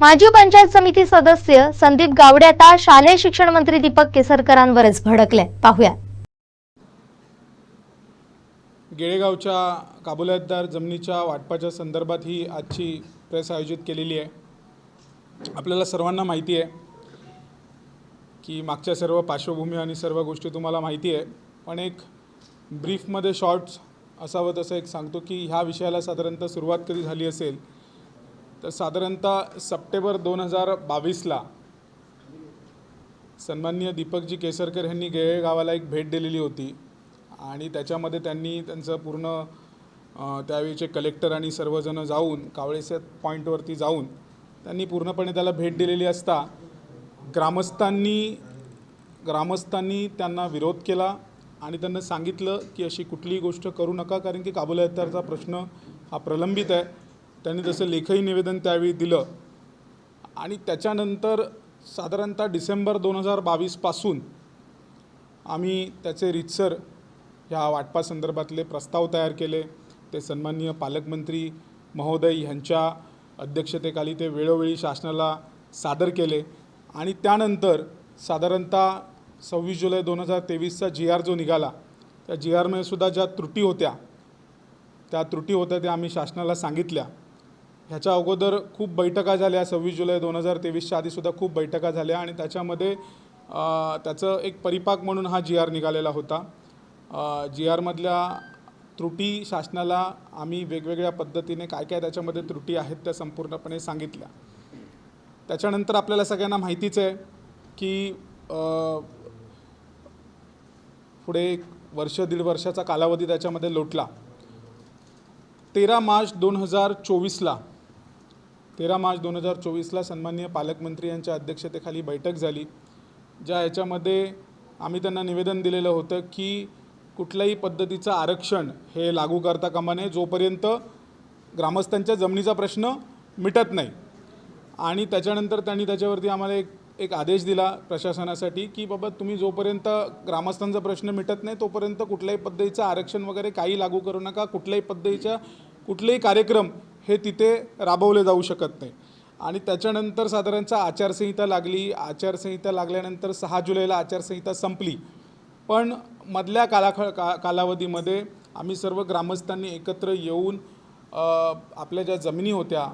माजी पंचायत समिती सदस्य संदीप गावडे आता शालेय शिक्षण मंत्री दीपक केसरकरांवरच भडकले. पाहूया गेळेगावच्या काबुल्यातदार जमिनीच्या वाटपाच्या संदर्भात ही आजची प्रेस आयोजित केलेली आहे. आपल्याला सर्वांना माहिती आहे की मागच्या सर्व पार्श्वभूमी आणि सर्व गोष्टी तुम्हाला माहिती आहे. पण एक ब्रीफमध्ये शॉर्ट्स असावं तसं एक सांगतो की ह्या विषयाला साधारणतः सुरुवात कधी झाली असेल तर साधारणतः सप्टेंबर दोन हजार बावीसला सन्माननीय दीपकजी केसरकर यांनी गेळे गावाला एक भेट दिलेली होती. आणि त्याच्यामध्ये त्यांनी त्यांचं पूर्ण त्यावेळीचे कलेक्टर आणि सर्वजणं जाऊन कावळेसे पॉईंटवरती जाऊन त्यांनी पूर्णपणे त्याला भेट दिलेली असता ग्रामस्थांनी ग्रामस्थांनी त्यांना विरोध केला आणि त्यांना सांगितलं की अशी कुठलीही गोष्ट करू नका कारण की काबुल हत्यारचा प्रश्न हा प्रलंबित आहे. त्यांनी तसं लेखही निवेदन त्यावेळी दिलं. आणि त्याच्यानंतर साधारणतः डिसेंबर दोन हजार बावीसपासून आम्ही त्याचे रितसर ह्या वाटपासंदर्भातले प्रस्ताव तयार केले. ते सन्माननीय पालकमंत्री महोदय ह्यांच्या अध्यक्षतेखाली ते वेळोवेळी शासनाला सादर केले. आणि त्यानंतर साधारणतः सव्वीस जुलै दोन हजार तेवीसचा जी आर जो निघाला त्या जी आरमध्ये सुद्धा ज्या त्रुटी होत्या त्या त्रुटी होत्या त्या आम्ही शासनाला सांगितल्या. ह्याच्या अगोदर खूप बैठका झाल्या सव्वीस जुलै दोन हजार तेवीसच्या आधीसुद्धा खूप बैठका झाल्या आणि त्याच्यामध्ये त्याचं एक परिपाक म्हणून हा जी आर निघालेला होता. जी आरमधल्या त्रुटी शासनाला आम्ही वेगवेगळ्या पद्धतीने काय काय त्याच्यामध्ये त्रुटी आहेत त्या संपूर्णपणे सांगितल्या. त्याच्यानंतर आपल्याला सगळ्यांना माहितीच आहे की पुढे एक वर्ष दीड वर्षाचा कालावधी त्याच्यामध्ये लोटला. तेरा मार्च दोन हजार चोवीसला तेरा मार्च दोन हजार चोवीसला सन्माननीय पालकमंत्री यांच्या अध्यक्षतेखाली बैठक झाली ज्या ह्याच्यामध्ये आम्ही त्यांना निवेदन दिलेलं होतं की कुठल्याही पद्धतीचं आरक्षण हे लागू करता कामा नये जोपर्यंत ग्रामस्थांच्या जमिनीचा प्रश्न मिटत नाही. आणि त्याच्यानंतर त्यांनी त्याच्यावरती आम्हाला एक एक आदेश दिला प्रशासनासाठी की बाबा तुम्ही जोपर्यंत ग्रामस्थांचा प्रश्न मिटत नाही तोपर्यंत कुठल्याही पद्धतीचं आरक्षण वगैरे काही लागू करू नका. कुठल्याही पद्धतीच्या कुठलेही कार्यक्रम हे तिथे राबवले जाऊ शकत नाही. आणि त्याच्यानंतर साधारणतः आचारसंहिता लागली. आचारसंहिता लागल्यानंतर सहा जुलैला आचारसंहिता संपली. पण मधल्या कालाख का कालावधीमध्ये आम्ही सर्व ग्रामस्थांनी एकत्र येऊन आपल्या ज्या जमिनी होत्या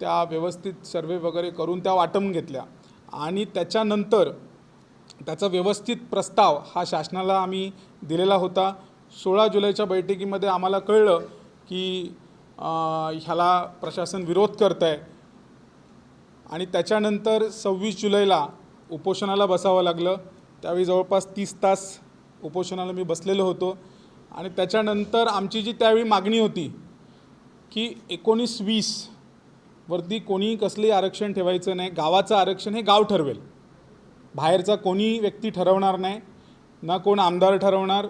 त्या व्यवस्थित सर्वे वगैरे करून त्या वाटून घेतल्या. आणि त्याच्यानंतर त्याचा व्यवस्थित प्रस्ताव हा शासनाला आम्ही दिलेला होता. सोळा जुलैच्या बैठकीमध्ये आम्हाला कळलं की ह्याला प्रशासन विरोध करत आहे आणि त्याच्यानंतर सव्वीस जुलैला उपोषणाला बसावं लागलं. त्यावेळी जवळपास तीस तास उपोषणाला मी बसलेलो होतो. आणि त्याच्यानंतर आमची जी त्यावेळी मागणी होती की एकोणीस वीस वरती कोणी कसलंही आरक्षण ठेवायचं नाही. गावाचं आरक्षण हे गाव ठरवेल. बाहेरचा कोणी व्यक्ती ठरवणार नाही. ना कोण आमदार ठरवणार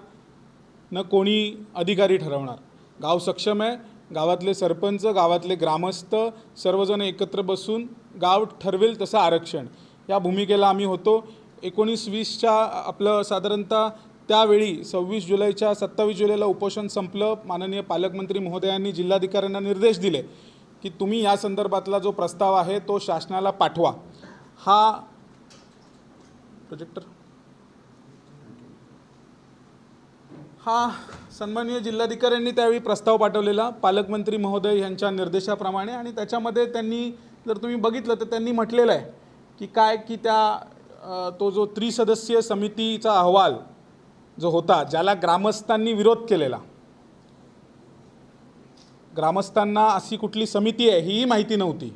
न कोणी अधिकारी ठरवणार. गाव सक्षम आहे. गावातले सरपंच गावातले ग्रामस्थ सर्वजण एकत्र बसून गाव ठरवेल तसं आरक्षण. या भूमिकेला आम्ही होतो. एकोणीस वीसच्या आपलं साधारणतः त्यावेळी सव्वीस जुलैच्या सत्तावीस जुलैला उपोषण संपलं. माननीय पालकमंत्री महोदयांनी जिल्हाधिकाऱ्यांना निर्देश दिले की तुम्ही या संदर्भातला जो प्रस्ताव आहे तो शासनाला पाठवा. हा प्रोजेक्टर हा सन्माननीय जिल्हाधिकाऱ्यांनी त्यावेळी प्रस्ताव पाठवलेला. पालकमंत्री महोदय यांच्या निर्देशाप्रमाणे आणि त्याच्यामध्ये त्यांनी जर तुम्ही बघितलं तर त्यांनी म्हटलेलं आहे की काय की त्या तो जो त्रिसदस्यीय समितीचा अहवाल जो होता ज्याला ग्रामस्थांनी विरोध केलेला. ग्रामस्थांना अशी कुठली समिती आहे हीही माहिती नव्हती.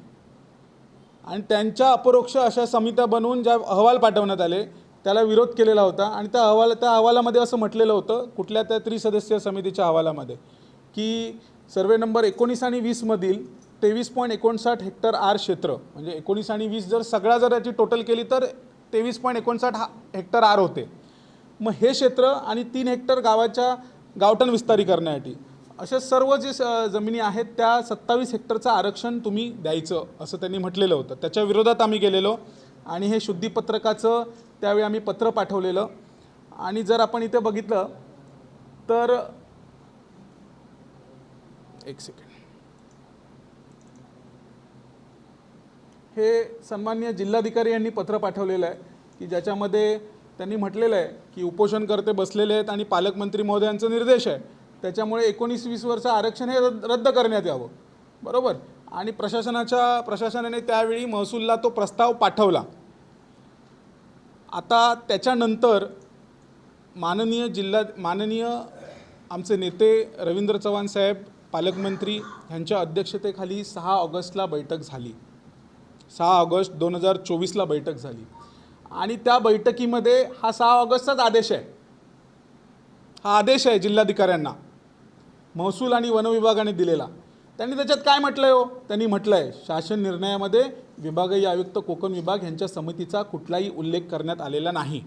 आणि त्यांच्या अपरोक्ष अशा समित्या बनवून ज्या अहवाल पाठवण्यात आले त्याला विरोध केलेला होता आणि त्या अहवाल त्या अहवालामध्ये असं म्हटलेलं होतं कुठल्या त्या त्रिसदस्यीय समितीच्या अहवालामध्ये की सर्वे नंबर एकोणीस आणि वीसमधील तेवीस पॉईंट एकोणसाठ हेक्टर आर क्षेत्र म्हणजे एकोणीस आणि वीस जर सगळ्या जर याची टोटल केली तर तेवीस पॉईंट एकोणसाठ हा हेक्टर आर होते. मग हे क्षेत्र आणि तीन हेक्टर गावाच्या गावठण विस्तारीकरणासाठी अशा सर्व जे स- जमिनी आहेत त्या सत्तावीस हेक्टरचं आरक्षण तुम्ही द्यायचं असं त्यांनी म्हटलेलं होतं. त्याच्या विरोधात आम्ही गेलेलो आणि हे शुद्धीपत्रकाचं त्यावेळी आम्ही पत्र पाठवलेलं. आणि जर आपण इथे बघितलं तर एक सेकंड हे सन्मान्य जिल्हाधिकारी यांनी पत्र पाठवलेलं आहे की ज्याच्यामध्ये त्यांनी म्हटलेलं आहे की उपोषणकर्ते बसलेले आहेत आणि पालकमंत्री महोदयांचा निर्देश आहे. त्याच्यामुळे एकोणीस वीस वर्ष आरक्षण हे रद्द रद्द करण्यात यावं. बरोबर? आणि प्रशासनाच्या प्रशासनाने त्यावेळी महसूलला तो प्रस्ताव पाठवला. आता त्याच्यानंतर माननीय जिल्हा माननीय आमचे नेते रवींद्र चव्हाण साहेब पालकमंत्री ह्यांच्या अध्यक्षतेखाली सहा ऑगस्टला बैठक झाली. सहा ऑगस्ट दोन हजार चोवीसला बैठक झाली. आणि त्या बैठकीमध्ये हा सहा ऑगस्टचाच आदेश आहे. हा आदेश आहे जिल्हाधिकाऱ्यांना. महसूल आणि वनविभागाने दिलेला. त्यांनी त्याच्यात काय म्हटलं आहे हो? त्यांनी म्हटलं आहे शासन निर्णयामध्ये विभागीय आयुक्त कोकण विभाग यांच्या समितीचा कुठलाही उल्लेख करण्यात आलेला नाही.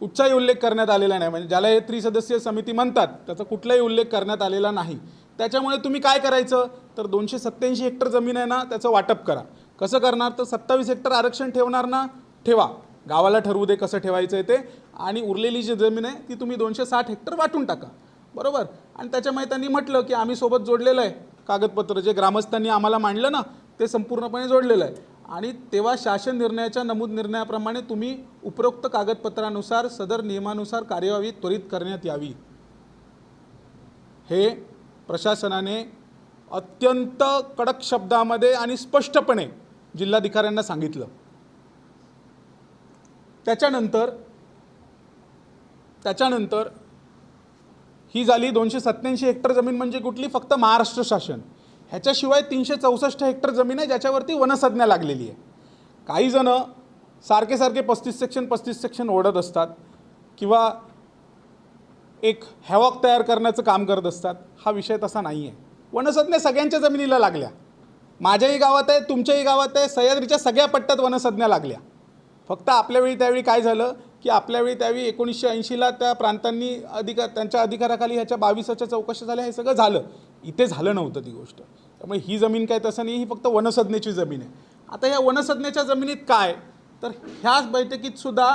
कुठचाही उल्लेख करण्यात आलेला नाही. म्हणजे ज्याला हे त्रिसदस्यीय समिती म्हणतात त्याचा कुठलाही उल्लेख करण्यात आलेला नाही. त्याच्यामुळे तुम्ही काय करायचं? तर दोनशे सत्त्याऐंशी हेक्टर जमीन आहे ना त्याचं वाटप करा. कसं करणार? तर सत्तावीस हेक्टर आरक्षण ठेवणार ना? ठेवा. गावाला ठरवू दे कसं ठेवायचं आहे ते. आणि उरलेली जी जमीन आहे ती तुम्ही दोनशे साठ हेक्टर वाटून टाका. बरोबर? आणि त्याच्यामुळे त्यांनी म्हटलं की आम्ही सोबत जोडलेलं आहे. कागदपत्र जे ग्रामस्थांनी आम्हाला मांडलं ना ते संपूर्णपणे जोडलेलं आहे. आणि तेव्हा शासन निर्णयाच्या नमूद निर्णयाप्रमाणे तुम्ही उपरोक्त कागदपत्रानुसार सदर नियमानुसार कार्यवाही त्वरित करण्यात यावी. हे प्रशासनाने अत्यंत कडक शब्दामध्ये आणि स्पष्टपणे जिल्हाधिकाऱ्यांना सांगितलं. त्याच्यानंतर त्याच्यानंतर ही झाली दोनशे सत्त्याऐंशी हेक्टर जमीन म्हणजे कुठली? फक्त महाराष्ट्र शासन. ह्याच्याशिवाय तीनशे चौसष्ट हेक्टर जमीन आहे ज्याच्यावरती वनसंज्ञा लागलेली आहे. काही जणं सारखे सारखे पस्तीस सेक्शन पस्तीस सेक्शन ओढत असतात किंवा एक हॅवॉक तयार करण्याचं काम करत असतात. हा विषय तसा नाही आहे वनसंज्ञा सगळ्यांच्या जमिनीला लागल्या. माझ्याही गावात आहे तुमच्याही गावात आहे सह्याद्रीच्या सगळ्या पट्ट्यात वनसंज्ञा लागल्या. फक्त आपल्यावेळी त्यावेळी काय झालं? की आपल्यावेळी त्यावेळी एकोणीसशे ऐंशीला त्या प्रांतांनी अधिकार त्यांच्या अधिकाराखाली ह्याच्या बावीसाच्या चौकशा झाल्या हे सगळं झालं. इथे झालं नव्हतं ती गोष्ट. त्यामुळे ही जमीन काय तसं नाही ही फक्त वनसंज्ञेची जमीन आहे. आता ह्या वनसंज्ञेच्या जमिनीत काय? तर ह्याच बैठकीत सुद्धा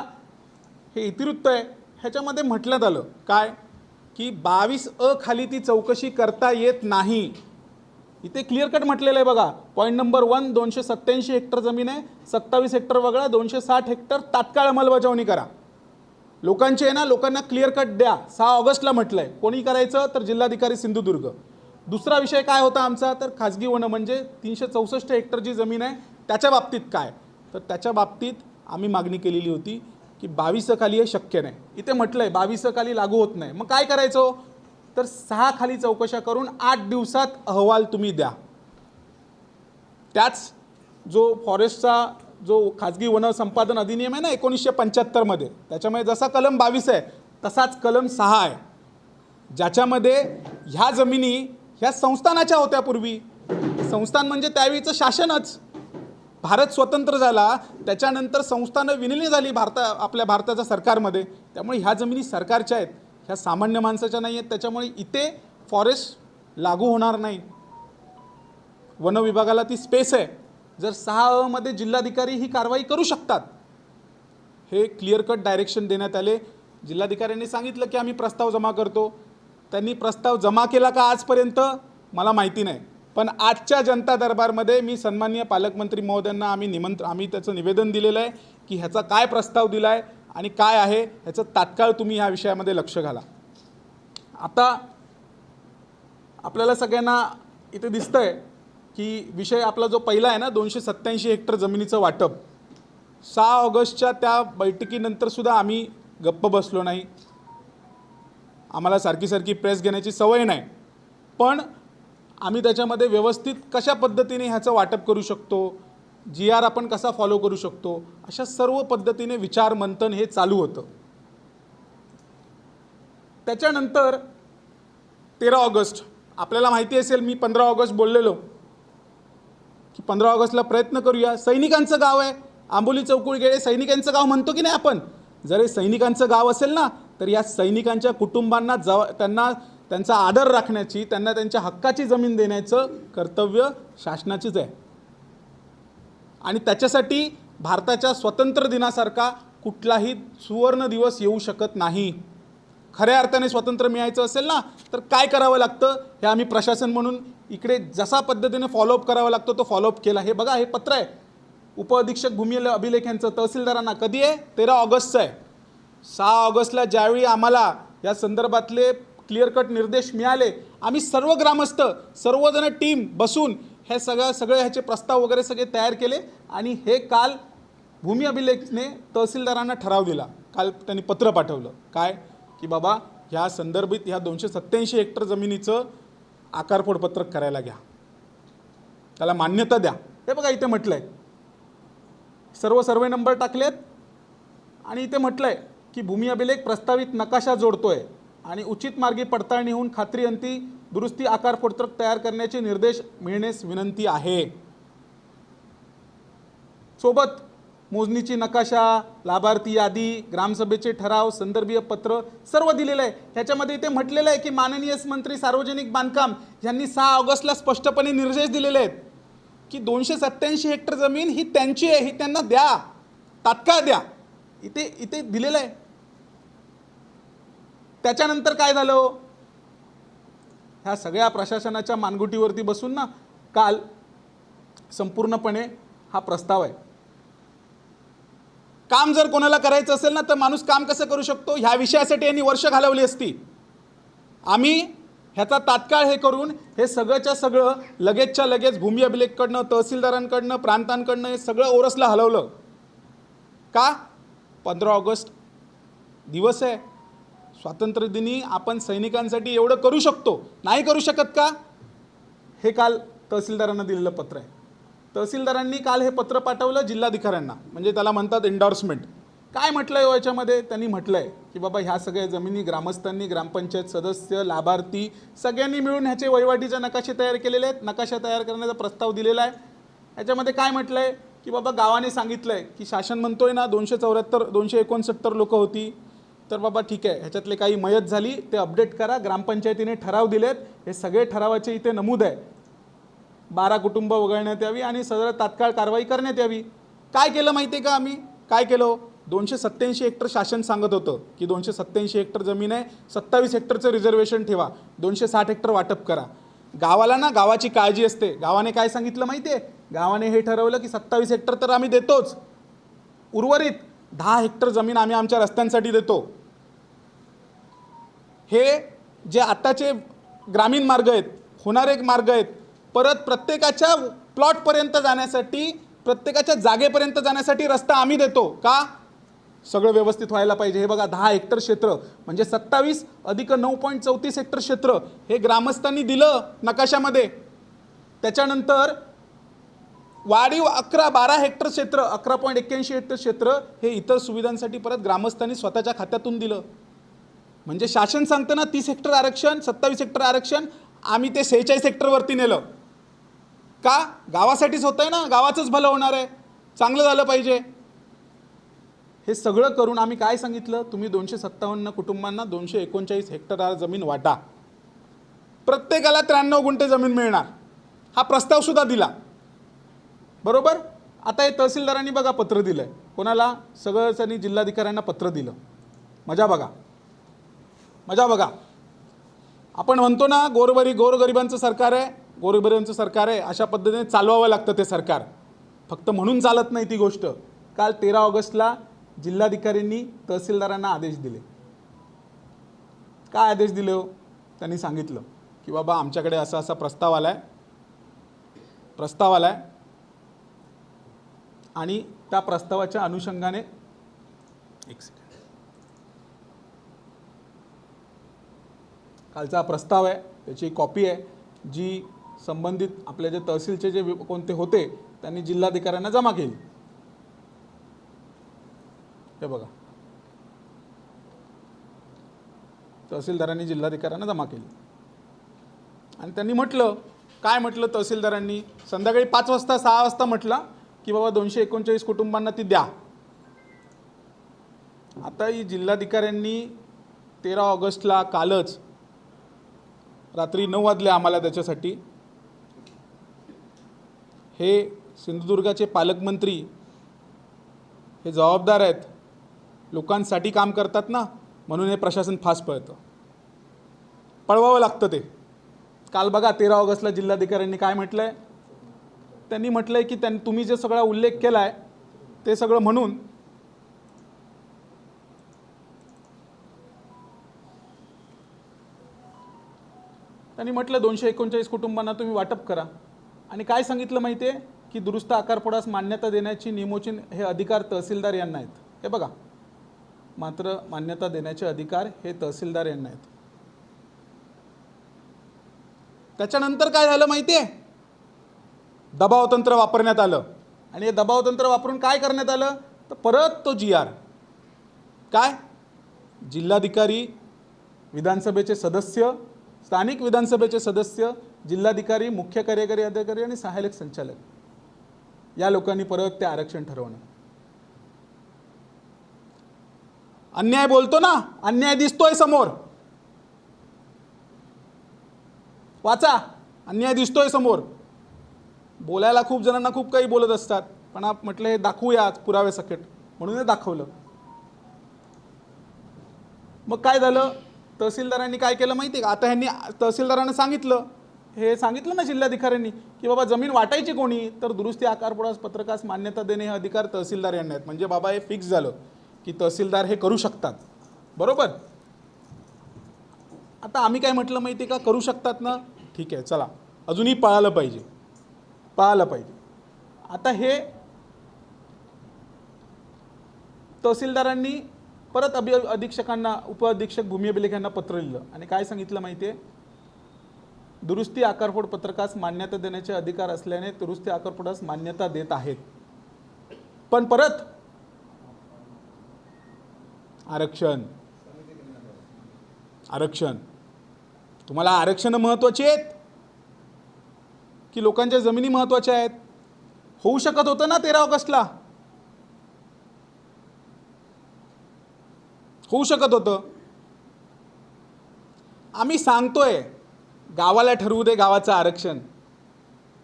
हे इतिवृत्त आहे. ह्याच्यामध्ये म्हटण्यात आलं काय? की बावीस अ खाली ती चौकशी करता येत नाही. इथे क्लिअर कट म्हटलेलं आहे बघा. पॉईंट नंबर वन दोनशे सत्त्याऐंशी हेक्टर जमीन आहे. सत्तावीस हेक्टर वगळा दोनशे साठ हेक्टर तात्काळ अंमलबजावणी करा. लोकांचे आहे ना लोकांना क्लिअर कट द्या. सहा ऑगस्टला म्हटलं आहे कोणी करायचं? तर जिल्हाधिकारी सिंधुदुर्ग. दुसरा विषय काय होता आमचा? तर खाजगी वनं म्हणजे तीनशे चौसष्ट हेक्टर जी जमीन आहे त्याच्या बाबतीत काय? तर त्याच्या बाबतीत आम्ही मागणी केलेली होती की बावीस खाली हे शक्य नाही. इथे म्हटलं आहे बावीस खाली लागू होत नाही. मग काय करायचं? तर सहा खाली चौकशा करून आठ दिवसात अहवाल तुम्ही द्या. त्याच जो फॉरेस्टचा जो खाजगी वन संपादन अधिनियम आहे ना एकोणीसशे पंच्याहत्तरमध्ये त्याच्यामध्ये जसा कलम बावीस आहे तसाच कलम सहा आहे. ज्याच्यामध्ये ह्या जमिनी ह्या संस्थानाच्या होत्या पूर्वी. संस्थान म्हणजे त्यावेळीचं शासनच. भारत स्वतंत्र झाला त्याच्यानंतर संस्थानं विनिली झाली भारता आपल्या भारताच्या सरकारमध्ये. त्यामुळे ह्या जमिनी सरकारच्या आहेत. ह्या सामान्य माणसाच्या नाही आहेत त्याच्यामुळे इथे फॉरेस्ट लागू होणार नाही. वन विभागाला ती स्पेस आहे. जर सहा अ मध्ये जिल्हाधिकारी ही कारवाई करू शकतात हे क्लिअर कट डायरेक्शन देण्यात आले. जिल्हाधिकाऱ्यांनी सांगितलं की आम्ही प्रस्ताव जमा करतो. त्यांनी प्रस्ताव जमा केला का आजपर्यंत? मला माहिती नाही. पण आजच्या जनता दरबारमध्ये मी सन्माननीय पालकमंत्री महोदयांना आम्ही निमंत्र आम्ही त्याचं निवेदन दिलेलं आहे की ह्याचा काय प्रस्ताव दिला आहे आणि काय आहे ह्याचं तात्काळ तुम्ही ह्या विषयामध्ये लक्ष घाला. आता आपल्याला सगळ्यांना इथे दिसतंय की विषय आपला जो पहिला आहे ना दोनशे सत्त्याऐंशी हेक्टर जमिनीचं वाटप सहा ऑगस्टच्या त्या बैठकीनंतर सुद्धा आम्ही गप्प बसलो नाही. आम्हाला सारखी सारखी प्रेस घेण्याची सवय नाही. पण आम्ही त्याच्यामध्ये व्यवस्थित कशा पद्धतीने ह्याचं वाटप करू शकतो जी आर आपण कसा फॉलो करू शकतो अशा सर्व पद्धतीने विचार मंथन हे चालू होतं. त्याच्यानंतर तेरा ऑगस्ट आपल्याला माहिती असेल मी पंधरा ऑगस्ट बोललेलो. की पंधरा ऑगस्टला प्रयत्न करूया. सैनिकांचं गाव आहे. आंबोली चौकुळगेळे सैनिकांचं गाव म्हणतो की नाही आपण? जर हे सैनिकांचं गाव असेल ना तर या सैनिकांच्या कुटुंबांना जव त्यांना त्यांचा आदर राखण्याची त्यांना त्यांच्या हक्काची जमीन देण्याचं कर्तव्य शासनाचीच आहे. आणि त्याच्यासाठी भारताच्या स्वातंत्र्य दिनासारखा कुठलाही सुवर्ण दिवस येऊ शकत नाही. खऱ्या अर्थाने स्वातंत्र्य मिळायचं असेल ना तर काय करावं लागतं हे आम्ही प्रशासन म्हणून इकडे जसा पद्धतीने फॉलोअप करावा लागतो तो फॉलोअप केला. हे बघा हे पत्र आहे. उपअधीक्षक भूमी अभिलेख यांचं तहसीलदारांना कधी आहे? तेरा ऑगस्टचं आहे. सहा ऑगस्टला ज्यावेळी आम्हाला या संदर्भातले क्लिअर कट निर्देश मिळाले आम्ही सर्व ग्रामस्थ सर्वजण टीम बसून हे सगळं सगळे ह्याचे प्रस्ताव वगैरे सगळे तयार केले आणि हे काल भूमी अभिलेखने तहसीलदारांना ठराव दिला. काल त्यांनी पत्र पाठवलं. काय? की बाबा ह्या संदर्भित ह्या दोनशे सत्त्याऐंशी हेक्टर जमिनीचं आकारफोड पत्रक करायला घ्या. त्याला मान्यता द्या. हे बघा इथे म्हटलं आहे सर्व सर्वे नंबर टाकलेत आणि इथे म्हटलं आहे की भूमी अभिलेख प्रस्तावित नकाशा जोडतोय आणि उचित मार्गी पडताळणी होऊन खात्रीअंती दुरुस्ती आकार पत्रक तयार करण्याचे निर्देश मिळण्यास विनंती आहे. सोबत मोजणीची नकाशा लाभार्थी यादी ग्रामसभेचे ठराव संदर्भीय पत्र सर्व दिलेलं आहे. ह्याच्यामध्ये इथे म्हटलेलं आहे की माननीय मंत्री सार्वजनिक बांधकाम यांनी सहा ऑगस्टला स्पष्टपणे निर्देश दिलेले आहेत की दोनशे सत्त्याऐंशी हेक्टर जमीन ही त्यांची आहे ही त्यांना द्या. तात्काळ द्या. इथे इथे दिलेलं आहे. त्याच्यानंतर काय झालं हो? ह्या सगळ्या प्रशासनाच्या मानगुटीवरती बसून ना काल संपूर्णपणे हा प्रस्ताव आहे. काम जर कोणाला करायचं असेल ना तर माणूस काम कसं करू शकतो? ह्या विषयासाठी यांनी वर्ष घालवली असती. आम्ही ह्याचा तात्काळ हे करून हे सगळंच्या सगळं लगेचच्या लगेच भूमी अभिलेखकडनं तहसीलदारांकडनं प्रांतांकडनं हे सगळं ओरसला हलवलं. का? पंधरा ऑगस्ट दिवस आहे. स्वातंत्र्यदिनी आपण सैनिकांसाठी एवढं करू शकतो. नाही करू शकत का? हे काल तहसीलदारांना दिलेलं पत्र आहे. तहसीलदारांनी काल हे पत्र पाठवलं जिल्हाधिकाऱ्यांना. म्हणजे त्याला म्हणतात एन्डॉर्समेंट काय म्हटलं आहे हो याच्यामध्ये? त्यांनी म्हटलं आहे की बाबा ह्या सगळ्या जमिनी ग्रामस्थांनी ग्रामपंचायत सदस्य लाभार्थी सगळ्यांनी मिळून ह्याचे वहिवाटीचे नकाशे तयार केलेले आहेत. नकाशा तयार करण्याचा प्रस्ताव दिलेला आहे. याच्यामध्ये काय म्हटलं आहे की बाबा गावाने सांगितलं आहे की शासन म्हणतोय ना दोनशे चौऱ्याहत्तर दोनशे एकोणसत्तर लोकं होती. तर बाबा ठीक आहे ह्याच्यातले काही मयत झाली ते अपडेट करा. ग्रामपंचायतीने ठराव दिलेत. हे सगळे ठरावाचे इथे नमूद आहे. बारा कुटुंब वगळण्यात यावी आणि सदर तात्काळ कारवाई करण्यात यावी. काय केलं माहिती आहे का आम्ही? काय केलं हो? दोनशे सत्त्याऐंशी हेक्टर शासन सांगत होतं की दोनशे सत्त्याऐंशी हेक्टर जमीन आहे सत्तावीस हेक्टरचं रिझर्वेशन ठेवा दोनशे साठ हेक्टर वाटप करा. गावाला ना गावाची काळजी असते. गावाने काय सांगितलं माहिती आहे गावाने हे ठरवलं की सत्तावीस हेक्टर तर आम्ही देतोच. उर्वरित दहा हेक्टर जमीन आम्ही आमच्या रस्त्यांसाठी देतो. हे जे आत्ताचे ग्रामीण मार्ग आहेत होणारे मार्ग आहेत परत प्रत्येकाच्या प्लॉटपर्यंत जाण्यासाठी प्रत्येकाच्या जागेपर्यंत जाण्यासाठी रस्ता आम्ही देतो. का? सगळं व्यवस्थित व्हायला पाहिजे. हे बघा दहा हेक्टर क्षेत्र म्हणजे सत्तावीस अधिक नऊ पॉईंट चौतीस हेक्टर क्षेत्र हे ग्रामस्थांनी दिलं नकाशामध्ये. त्याच्यानंतर वाढीव अकरा बारा हेक्टर क्षेत्र अकरा पॉईंट एक्क्याऐंशी हेक्टर क्षेत्र हे इतर सुविधांसाठी परत ग्रामस्थांनी स्वतःच्या खात्यातून दिलं. म्हणजे शासन सांगतं ना तीस हेक्टर आरक्षण सत्तावीस हेक्टर आरक्षण आम्ही ते सेहेचाळीस हेक्टरवरती नेलं. का? गावासाठीच होतं आहे ना? गावाचंच भलं होणार आहे. चांगलं झालं पाहिजे. हे सगळं करून आम्ही काय सांगितलं? तुम्ही दोनशे सत्तावन्न कुटुंबांना दोनशे एकोणचाळीस हेक्टर जमीन वाटा. प्रत्येकाला त्र्याण्णव गुंठे जमीन मिळणार. हा प्रस्तावसुद्धा दिला. बरोबर? आता हे तहसीलदारांनी बघा पत्र दिलं आहे कोणाला? सगळ्यांनी जिल्हाधिकाऱ्यांना पत्र दिलं. मजा बघा. मजा बघा. आपण म्हणतो ना गोरबरी गोरगरिबांचं सरकार आहे. गोरगरिबांचं सरकार आहे अशा पद्धतीने चालवावं लागतं ते सरकार. फक्त म्हणून चालत नाही ती गोष्ट. काल तेरा ऑगस्टला जिल्हाधिकाऱ्यांनी तहसीलदारांना आदेश दिले. काय आदेश दिले हो? त्यांनी सांगितलं की बाबा आमच्याकडे असा असा प्रस्ताव आला आहे प्रस्ताव आला आहे आणि त्या प्रस्तावाच्या अनुषंगाने एक सेकंड कालचा प्रस्ताव आहे त्याची कॉपी आहे जी संबंधित आपल्या जे तहसीलचे जे कोणते होते त्यांनी जिल्हाधिकाऱ्यांना जमा केली. हे बघा. तहसीलदारांनी जिल्हाधिकाऱ्यांना जमा केली. आणि त्यांनी म्हटलं काय म्हटलं तहसीलदारांनी? संध्याकाळी पाच वाजता सहा वाजता म्हटलं की बाबा दोनशे एकोणचाळीस कुटुंबांना ती द्या. आता ही जिल्हाधिकाऱ्यांनी तेरा ऑगस्टला कालच रात्री नऊ वाजले आम्हाला त्याच्यासाठी. हे सिंधुदुर्गाचे पालकमंत्री हे जबाबदार आहेत. लोकांसाठी काम करतात ना म्हणून हे प्रशासन फास्ट पळतं. पळवावं लागतं ते. काल बघा तेरा ऑगस्टला जिल्हाधिकाऱ्यांनी काय म्हटलं आहे त्यांनी म्हटलं आहे की त्यांनी तुम्ही जे सगळा उल्लेख केला आहे ते सगळं म्हणून त्यांनी म्हटलं दोनशे एकोणचाळीस कुटुंबांना तुम्ही वाटप करा. आणि काय सांगितलं माहिती आहे की दुरुस्त आकारपुडास मान्यता देण्याची निमोचन हे अधिकार तहसीलदार यांना आहेत. हे बघा. मात्र मान्यता देण्याचे अधिकार हे तहसीलदार यांना आहेत. त्याच्यानंतर काय झालं माहिती आहे दबाव तंत्र वापरण्यात आलं. आणि हे दबाव तंत्र वापरून काय करण्यात आलं? तर परत तो जी आर काय? जिल्हाधिकारी विधानसभेचे सदस्य स्थानिक विधानसभेचे सदस्य जिल्हाधिकारी मुख्य कार्यकारी अधिकारी आणि सहाय्यक संचालक. या लोकांनी परत ते आरक्षण ठरवणं. अन्याय बोलतो ना अन्याय दिसतोय समोर. वाचा अन्याय दिसतोय समोर. बोलायला खूप जणांना खूप काही बोलत असतात पण आप म्हटलं हे दाखवूया आज पुरावे सकट म्हणून हे दाखवलं. मग काय झालं? तहसीलदारांनी काय केलं माहिती आहे का? आता ह्यांनी तहसीलदारांना सांगितलं हे सांगितलं ना जिल्हाधिकाऱ्यांनी की बाबा जमीन वाटायची कोणी? तर दुरुस्ती आकारपुडास पत्रकास मान्यता देणे हे अधिकार तहसीलदार यांना आहेत. म्हणजे बाबा हे फिक्स झालं की तहसीलदार हे करू शकतात. बरोबर? आता आम्ही काय म्हटलं माहिती आहे का? करू शकतात ना? ठीक आहे चला. अजूनही पळालं पाहिजे. पळालं पाहिजे. आता हे तहसीलदारांनी परत अभि अधीक्षकांना उपअधीक्षक भूमी अभिलेखांना पत्र लिहिलं. आणि काय सांगितलं माहिती आहे दुरुस्ती आकारफोड पत्रकास मान्यता देण्याचे अधिकार असल्याने दुरुस्ती आकारफोडास मान्यता देत आहेत. पण परत आरक्षण. आरक्षण. तुम्हाला आरक्षण महत्वाची आहेत? की लोकांच्या जमिनी महत्त्वाच्या आहेत? होऊ शकत होतं ना तेरा ऑगस्टला? होऊ शकत होतं. आम्ही सांगतोय गावाला ठरवू दे गावाचं आरक्षण.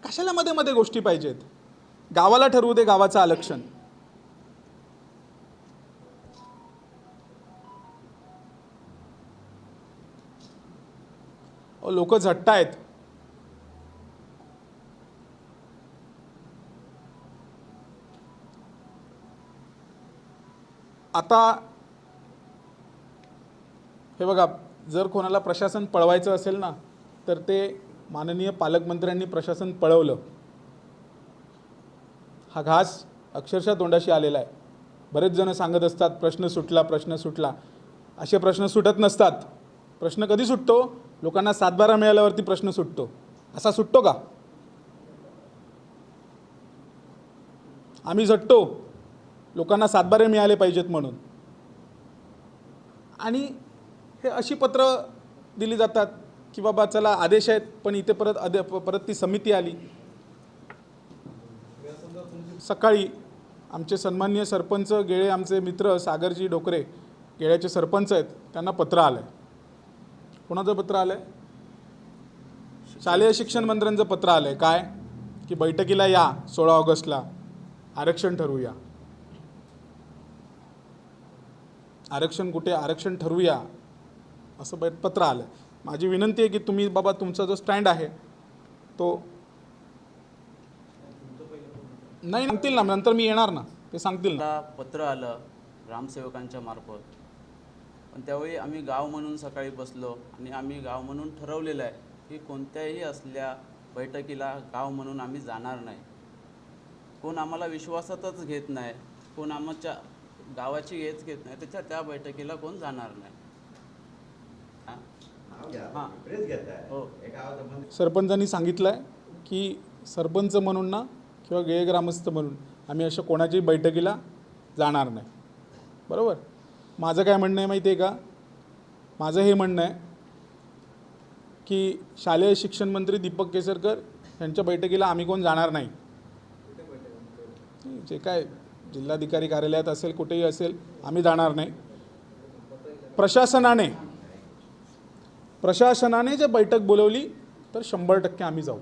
कशाला मध्ये मध्ये गोष्टी पाहिजेत? गावाला ठरवू दे गावाचं आरक्षण. लोक झटतायत आता हे बघा जर कोणाला प्रशासन पळवायचं असेल ना तर ते माननीय पालकमंत्र्यांनी प्रशासन पळवलं. हा घास अक्षरशः तोंडाशी आलेला आहे. बरेच जण सांगत असतात प्रश्न सुटला प्रश्न सुटला. असे प्रश्न सुटत नसतात. प्रश्न कधी सुटतो? लोकांना सातबारा मिळाल्यावरती प्रश्न सुटतो. असा सुटतो का? आम्ही झटतो. लोकांना सातबारे मिळाले पाहिजेत म्हणून. आणि हे अशी पत्रं दिली जातात. की बाबा चला आदेश आहेत पण इथे परत अदे परत ती समिती आली. सकाळी आमचे सन्माननीय सरपंच गेळे आमचे मित्र सागरजी डोकरे गेळ्याचे सरपंच आहेत त्यांना पत्र आलं आहे कोणाचं पत्र आलं आहे शालेय शिक्षण मंत्र्यांचं पत्र आलं आहे काय? की बैठकीला या सोळा ऑगस्टला. आरक्षण ठरवूया. आरक्षण कुठे? आरक्षण ठरवूया. असं पत्र आलं माझी विनंती आहे की तुम्ही बाबा तुमचा जो स्टँड आहे तो नाही सांगतील ना नंतर मी येणार ना ते सांगतील ना. पत्र आलं ग्रामसेवकांच्या मार्फत. पण त्यावेळी आम्ही गाव म्हणून सकाळी बसलो आणि आम्ही गाव म्हणून ठरवलेलं आहे की कोणत्याही असल्या बैठकीला गाव म्हणून आम्ही जाणार नाही. कोण आम्हाला विश्वासातच घेत नाही कोण आमच्या गावाची हेच घेत नाही त्याच्या त्या बैठकीला कोण जाणार नाही. सरपंचांनी सांगितलं आहे की सरपंच म्हणून ना किंवा गेय ग्रामस्थ म्हणून आम्ही अशा कोणाच्याही बैठकीला जाणार नाही. बरोबर? माझं काय म्हणणं आहे माहिती आहे का? माझं हे म्हणणं आहे की शालेय शिक्षण मंत्री दीपक केसरकर यांच्या बैठकीला आम्ही कोण जाणार नाही जे काय जिल्हाधिकारी कार्यालयात असेल कुठेही असेल आम्ही जाणार नाही. प्रशासनाने प्रशासनाने जर बैठक बोलवली तर शंभर टक्के आम्ही जाऊ.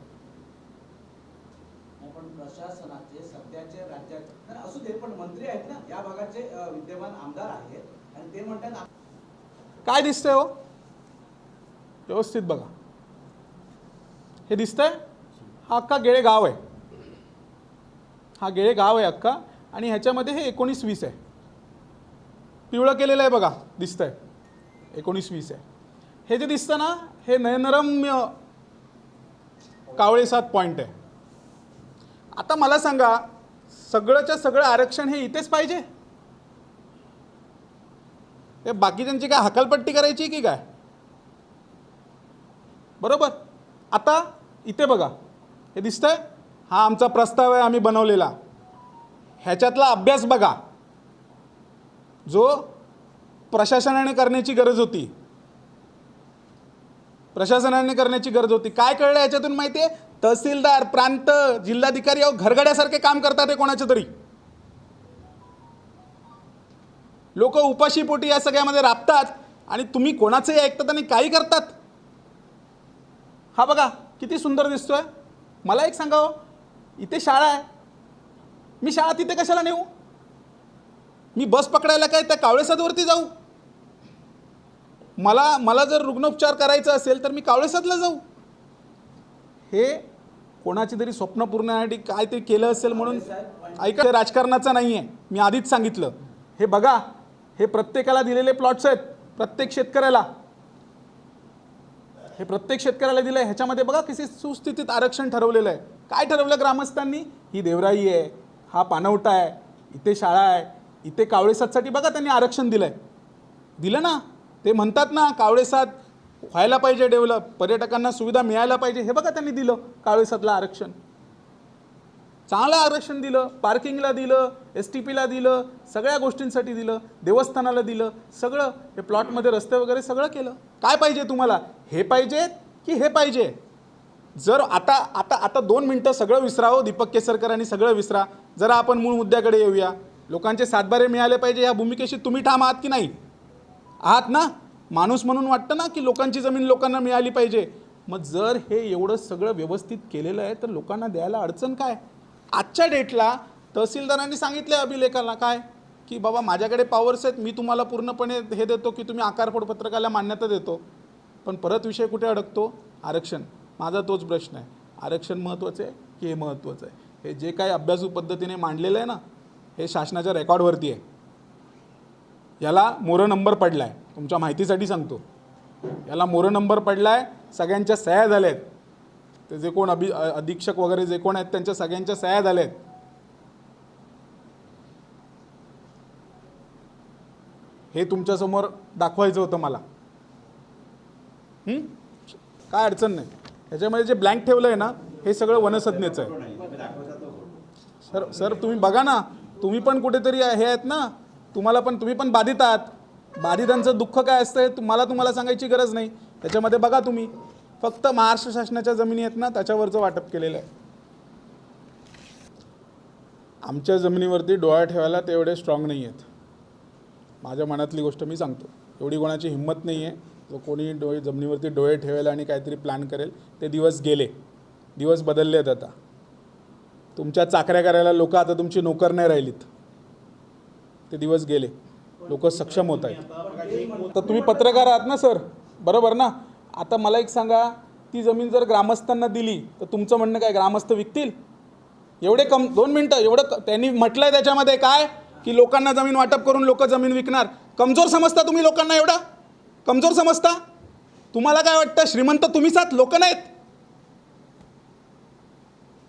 पण प्रशासनाचे सध्याचे राज्याचे नाही, असू दे पण मंत्री आहेत ना या भागाचे अ, विद्यमान आमदार आहेत आणि ते म्हणतात काय दिसतंय हो? व्यवस्थित बघा. हे दिसतंय? हा अख्खा गेळे गाव आहे. हा गेळे गाव आहे अख्खा आणि ह्याच्यामध्ये हे एकोणीस वीस आहे. पिवळं केलेलं आहे बघा दिसतंय. एकोणीस वीस आहे. हे जे दिसतं ना हे नयनरम्य कावळे सात पॉईंट आहे. आता मला सांगा सगळंच्या सगळं आरक्षण हे इथेच पाहिजे? ते बाकीच्यांची काय हकालपट्टी करायची की काय? बरोबर? आता इथे बघा हे दिसतंय? हा आमचा प्रस्ताव आहे आम्ही बनवलेला. ह्याच्यातला अभ्यास बघा. जो प्रशासनाने करण्याची गरज होती. प्रशासनाने करण्याची गरज होती. काय कळलं याच्यातून माहिती आहे? तहसीलदार प्रांत जिल्हाधिकारी अहो घरगड्यासारखे काम करतात हे कोणाचे तरी. लोक उपाशीपोटी या सगळ्यामध्ये राबतात आणि तुम्ही कोणाचंही ऐकतात आणि काही करतात. हा बघा किती सुंदर दिसतोय. मला एक सांगा हो, इथे शाळा आहे. मी शाळा तिथे कशाला नेऊ? मी बस पकडायला काय त्या कावळेसादवरती जाऊ? मला मला जर रुग्णोपचार करायचा असेल तर मी कावळेसादला जाऊ. हे कोणाची तरी स्वप्न पूर्ण काय ते केलं असेल म्हणून ऐका राजकारणाचा राजकारणाचं नाही आहे मी आधीच सांगितलं. हे बघा हे प्रत्येकाला दिलेले प्लॉट्स आहेत. प्रत्येक शेतकऱ्याला. हे प्रत्येक शेतकऱ्याला दिलं आहे ह्याच्यामध्ये बघा किती सुस्थितीत आरक्षण ठरवलेलं आहे. काय ठरवलं ग्रामस्थांनी? ही देवराई आहे हा पानवटा आहे इथे शाळा आहे इथे कावळेसादसाठी बघा त्यांनी आरक्षण दिलं आहे दिलं ना? ते म्हणतात ना कावळेसाद व्हायला पाहिजे डेव्हलप पर्यटकांना सुविधा मिळायला पाहिजे. हे बघा त्यांनी दिलं कावळेसादला आरक्षण. चांगलं आरक्षण दिलं पार्किंगला दिलं एस टी पीला दिलं सगळ्या गोष्टींसाठी दिलं देवस्थानाला दिलं सगळं हे प्लॉटमध्ये रस्ते वगैरे सगळं केलं. काय पाहिजे तुम्हाला? हे पाहिजे की हे पाहिजे? जर आता आता आता दोन मिनटं सगळं विसरावं दीपक केसरकर आणि सगळं विसरा. जरा आपण मूळ मुद्द्याकडे येऊया. लोकांचे सातबारे मिळाले पाहिजे या भूमिकेशी तुम्ही ठाम आहात की नाही? आहात ना माणूस म्हणून वाटतं ना की लोकांची जमीन लोकांना मिळाली पाहिजे. मग जर हे एवढं सगळं व्यवस्थित केलेलं आहे तर लोकांना द्यायला अडचण काय? आजच्या डेटला तहसीलदारांनी सांगितलं अभिलेखाला काय? की बाबा माझ्याकडे पॉवर्स आहेत मी तुम्हाला पूर्णपणे हे देतो की तुम्ही आकारफोड पत्रकाला मान्यता देतो. पण परत विषय कुठे अडकतो? आरक्षण. माझा तोच प्रश्न आहे. आरक्षण महत्त्वाचं आहे की हे महत्त्वाचं आहे? हे जे काही अभ्यासू पद्धतीने मांडलेलं आहे ना हे शासनाच्या रेकॉर्डवरती आहे. याला मोर नंबर पडला आहे तुमच्या माहितीसाठी सांगतो. याला मोर नंबर पडला आहे सगळ्यांच्या सह्या झाल्या आहेत ते जे कोण अभि अधीक्षक वगैरे जे कोण आहेत त्यांच्या सगळ्यांच्या सह्या झाल्या आहेत हे तुमच्यासमोर दाखवायचं होतं मला. काय अडचण नाही. ह्याच्यामध्ये जे ब्लँक ठेवलं आहे ना हे सगळं वनसज्ञेचं आहे. सर सर तुम्ही बघा ना. तुम्ही पण कुठेतरी हे आहेत ना तुम्हाला पण तुम्ही पण बाधित आहात. बाधितांचं दुःख काय असतं हे तुम्हाला तुम्हाला सांगायची गरज नाही. त्याच्यामध्ये बघा तुम्ही. फक्त महाराष्ट्र शासनाच्या जमिनी आहेत ना त्याच्यावरचं वाटप केलेलं आहे. आमच्या जमिनीवरती डोळा ठेवायला ते एवढे स्ट्रॉंग नाही आहेत. माझ्या मनातली गोष्ट मी सांगतो. एवढी कोणाची हिंमत नाही आहे. जो कोणी डोळे जमिनीवरती डोळे ठेवेल आणि काहीतरी प्लॅन करेल ते दिवस गेले. दिवस बदलले आहेत आता. तुमच्या चाकऱ्या करायला लोकं आता तुमची नोकर नाही राहिलीत. ते दिवस गेले. लोक सक्षम होत आहेत. तर तुम्ही पत्रकार आहात ना सर? बरोबर ना? आता मला एक सांगा ती जमीन जर ग्रामस्थांना दिली तर तुमचं म्हणणं काय? ग्रामस्थ विकतील? एवढे कम दोन मिनटं एवढं त्यांनी म्हटलंय त्याच्यामध्ये काय? की लोकांना जमीन वाटप करून लोक जमीन विकणार. कमजोर समजता तुम्ही लोकांना एवढा? कमजोर समजता? तुम्हाला काय वाटतं? श्रीमंत तुम्हीच आहात लोक नाहीत.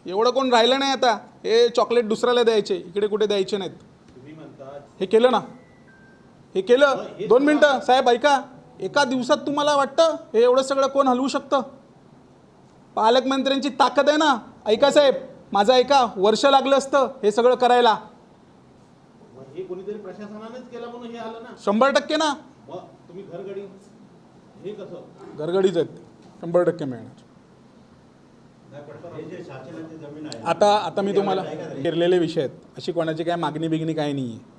एवढं कोण राहिलं नाही आता. हे चॉकलेट दुसऱ्याला द्यायचे इकडे कुठे द्यायचे नाहीत. हे केलं ना. हे केलं. दोन मिनटं. साहेब ऐका. एका दिवसात तुम्हाला वाटतं हे एवढं सगळं कोण हलवू शकतं? पालकमंत्र्यांची ताकद आहे ना. ऐका साहेब. माझं ऐका. वर्ष लागलं असतं हे सगळं करायला. शंभर टक्के ना. घरगडीच आहेत. शंभर टक्के मिळणार. आता आता मी तुम्हाला फिरलेले विषय आहेत. अशी कोणाची काय मागणी बिगणी काही नाही आहे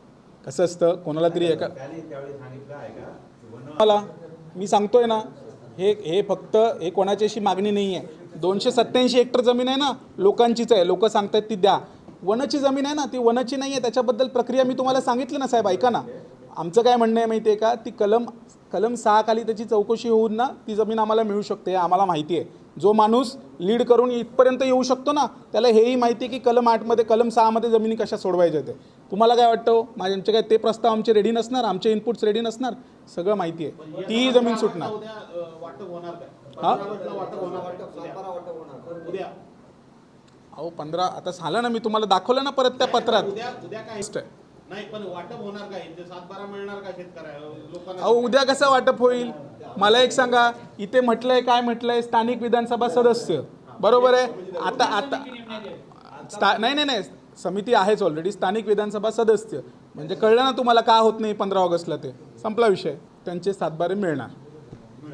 कसं असतं? कोणाला तरी एका का मला मी सांगतोय ना हे हे फक्त हे कोणाची अशी मागणी नाही आहे दोनशे सत्त्याऐंशी हेक्टर जमीन आहे ना लोकांचीच आहे. लोक सांगतायत ती द्या. वनाची जमीन आहे ना ती वनाची नाही आहे त्याच्याबद्दल प्रक्रिया मी तुम्हाला सांगितली ना साहेब. ऐका ना. आमचं काय म्हणणं आहे माहिती आहे का? ती कलम कलम सहा खाली त्याची चौकशी होऊन ना ती जमीन आम्हाला मिळू शकते आम्हाला माहिती आहे. जो माणूस लीड करून इथपर्यंत येऊ शकतो ना त्याला हेही माहिती आहे की कलम आठमध्ये कलम सहामध्ये जमिनी कशा सोडवायच्या ते तुम्हाला काय वाटतं हो? माझ्याचे काय ते प्रस्ताव आमचे रेडी नसणार आमचे इनपुट्स रेडी नसणार? सगळं माहिती आहे. तीही जमीन सुटणार. हा? अहो पंधरा आता झालं ना मी तुम्हाला दाखवलं ना परत त्या पत्रात. उद्या उद्या काय? List आहे. नाही पण वाटप होणार काय? ते सात बारा मिळणार का शेतकऱ्या? लोकांना अहो उद्या कसं वाटप होईल? मला एक सांगा इथे म्हटलंय काय म्हटलंय स्थानिक विधानसभा सदस्य. बरोबर आहे? आता आता स्था नाही नाही नाही. समिती आहेच ऑलरेडी स्थानिक विधानसभा सदस्य. म्हणजे कळलं ना तुम्हाला का होत नाही पंधरा ऑगस्टला ते? संपला विषय. त्यांचे सातबारे मिळणार.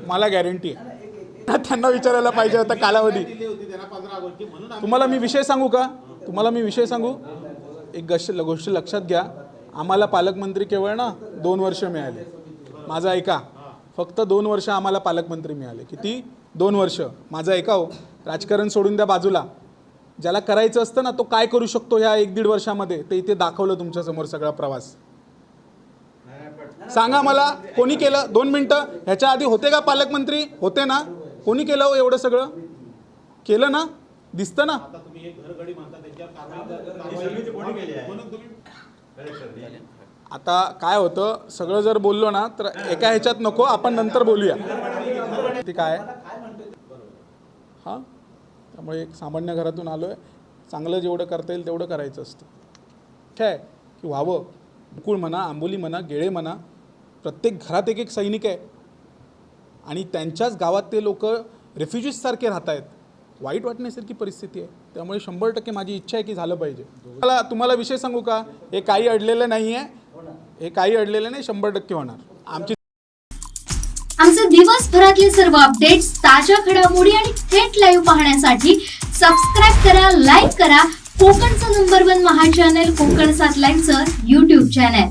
मला गॅरंटी आहे. त्यांना विचारायला पाहिजे होता कालावधी. तुम्हाला मी विषय सांगू का? तुम्हाला मी विषय सांगू? एक गश गोष्ट लक्षात घ्या. आम्हाला पालकमंत्री केवळ ना दोन वर्ष मिळाले. माझं ऐका. फक्त दोन वर्ष आम्हाला पालकमंत्री मिळाले. किती? दोन वर्ष. माझं ऐका हो. राजकारण सोडून द्या बाजूला. ज्याला करायचं असतं ना तो काय करू शकतो ह्या एक दीड वर्षामध्ये? ते इथे दाखवलं तुमच्यासमोर सगळा प्रवास. सांगा मला कोणी केलं? दोन मिनटं. ह्याच्या आधी होते का पालकमंत्री? होते ना. कोणी केलं हो एवढं सगळं? केलं ना? दिसतं ना. एक म्हणून आता काय होतं सगळं जर बोललो ना तर एका ह्याच्यात नको आपण नंतर बोलूया. ते काय? हां? त्यामुळे एक सामान्य घरातून आलो आहे चांगलं जेवढं करता येईल तेवढं करायचं असतं. ठीक आहे? की व्हावं. मुकुळ म्हणा आंबोली म्हणा गेळे म्हणा प्रत्येक घरात एक एक सैनिक आहे. आणि त्यांच्याच गावात ते लोक रेफ्युजीजसारखे राहत आहेत वाईट वाटण्यासारखी परिस्थिती आहे. त्यामुळे शंभर टक्के माझी इच्छा आहे की झालं पाहिजे. मला तुम्हाला विषय सांगू का? हे काही अडलेलं नाही आहे हे काही अडलेलं नाही शंभर टक्के होणार. आमची आमचे दिवसभरातले सर्व अपडेट्स ताज्या घडामोडी आणि थेट लाईव्ह पाहण्यासाठी सबस्क्राईब करा लाईक करा. कोकणचं number one Maha channel Kokan सात लाईनचं युट्यूब चॅनल